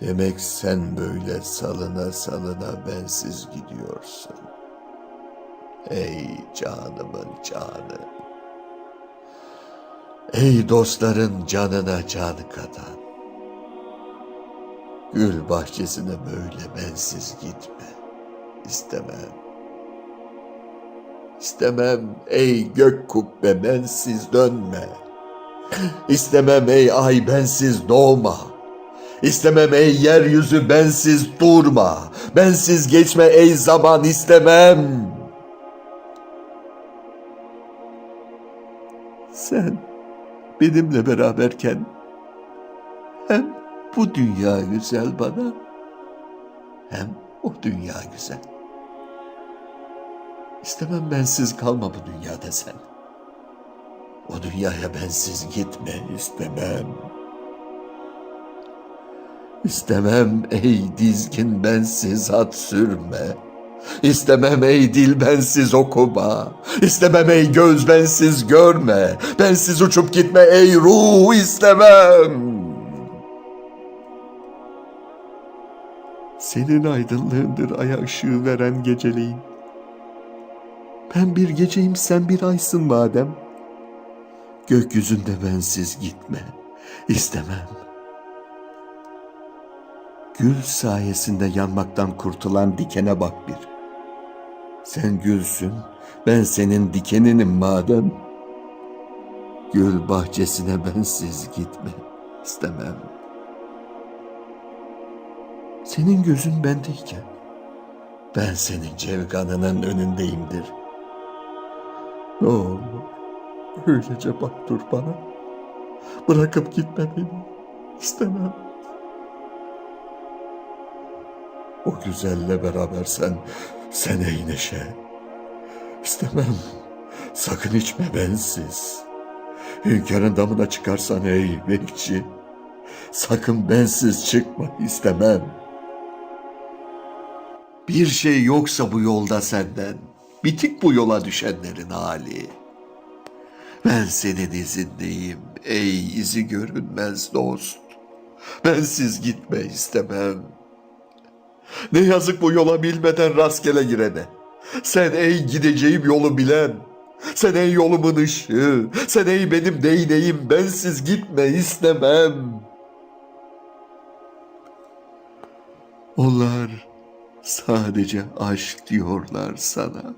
Demek sen böyle salına salına bensiz gidiyorsun. Ey canımın canı. Ey dostların canına can katan. Gül bahçesine böyle bensiz gitme. İstemem. İstemem ey gök kubbe bensiz dönme. İstemem ey ay bensiz doğma. İstemem ey yeryüzü bensiz durma. Bensiz geçme ey zaman istemem. Sen benimle beraberken hem bu dünya güzel bana hem o dünya güzel. İstemem bensiz kalma bu dünyada sen. O dünyaya bensiz gitme istemem. İstemem ey dizgin bensiz at sürme. İstemem ey dil bensiz okuma. İstemem ey göz bensiz görme. Bensiz uçup gitme ey ruh istemem. Senin aydınlığındır aya ışığı veren geceleyin. Ben bir geceyim sen bir aysın madem. Gökyüzünde bensiz gitme. istemem. Gül sayesinde yanmaktan kurtulan dikene bak bir. Sen gülsün, ben senin dikeninim madem. Gül bahçesine bensiz gitme. istemem. Senin gözün bendeyken ben senin cevganının önündeyimdir. Ne olur öylece bak dur bana. Bırakıp gitme beni. İstemem. O güzelle beraber sen, sen ey neşe. İstemem. Sakın içme bensiz. Hünkârın damına çıkarsan ey bekçi. Sakın bensiz çıkma istemem. Bir şey yoksa bu yolda senden, bitik bu yola düşenlerin hali. Ben senin izindeyim ey izi görünmez dost. Bensiz gitme istemem. Ne yazık bu yola bilmeden rastgele girene. Sen ey gideceğim yolu bilen. Sen ey yolumun ışığı. Sen ey benim değneğim. Bensiz gitme istemem. Onlar sadece aşk diyorlar sana.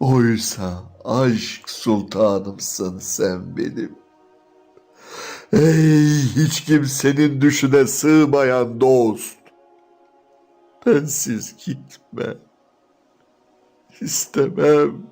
Oysa aşk sultanımsın sen benim. Ey hiç kimsenin düşüne sığmayan dost. Bensiz gitme. İstemem.